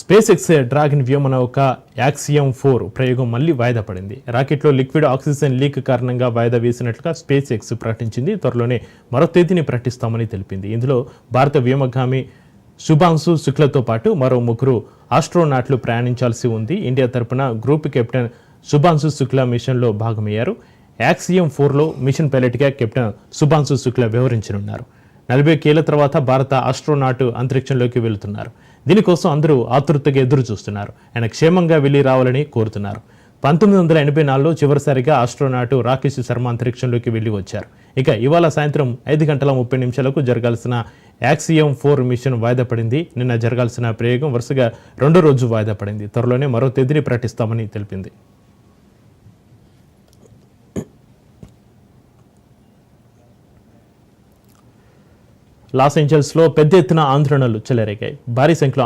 Space X Dragon వ్యోమనౌక Axiom four ప్రయోగం మళ్ళీ వాయిదా పడింది. రాకెట్లో లిక్విడ్ ఆక్సిజన్ లీక్ కారణంగా వాయిదా వేసినట్లుగా స్పేస్ ఎక్స్ ప్రకటించింది. త్వరలోనే మరో తేదీని ప్రకటిస్తామని తెలిపింది. ఇందులో భారత వ్యోమగామి శుభాంశు శుక్లతో పాటు మరో ముగ్గురు ఆస్ట్రోనాట్లు ప్రయాణించాల్సి ఉంది. ఇండియా తరపున గ్రూప్ కెప్టెన్ శుభాంశు శుక్ల మిషన్లో భాగమయ్యారు. యాక్సియం ఫోర్లో మిషన్ పైలట్గా కెప్టెన్ శుభాంశు శుక్ల వ్యవహరించనున్నారు. నలభై కేల తర్వాత భారత ఆస్ట్రోనాట్ అంతరిక్షంలోకి వెళుతున్నారు. దీనికోసం అందరూ ఆతృతగా ఎదురు చూస్తున్నారు ఆయన క్షేమంగా వెళ్ళి రావాలని కోరుతున్నారు. పంతొమ్మిది వందల ఎనభై నాలుగులో చివరిసారిగా ఆస్ట్రోనాట్ రాకేష్ శర్మ అంతరిక్షంలోకి వెళ్ళి వచ్చారు. ఇక ఇవాళ సాయంత్రం ఐదు గంటల ముప్పై నిమిషాలకు జరగాల్సిన యాక్సియం ఫోర్ మిషన్ వాయిదా పడింది. నిన్న జరగాల్సిన ప్రయోగం వరుసగా రెండో రోజు వాయిదా పడింది. త్వరలోనే మరో తేదీని ప్రకటిస్తామని తెలిపింది. లాస్ ఏంజల్స్లో పెద్ద ఎత్తున ఆందోళనలు చెలరేగాయి. భారీ సంఖ్యలో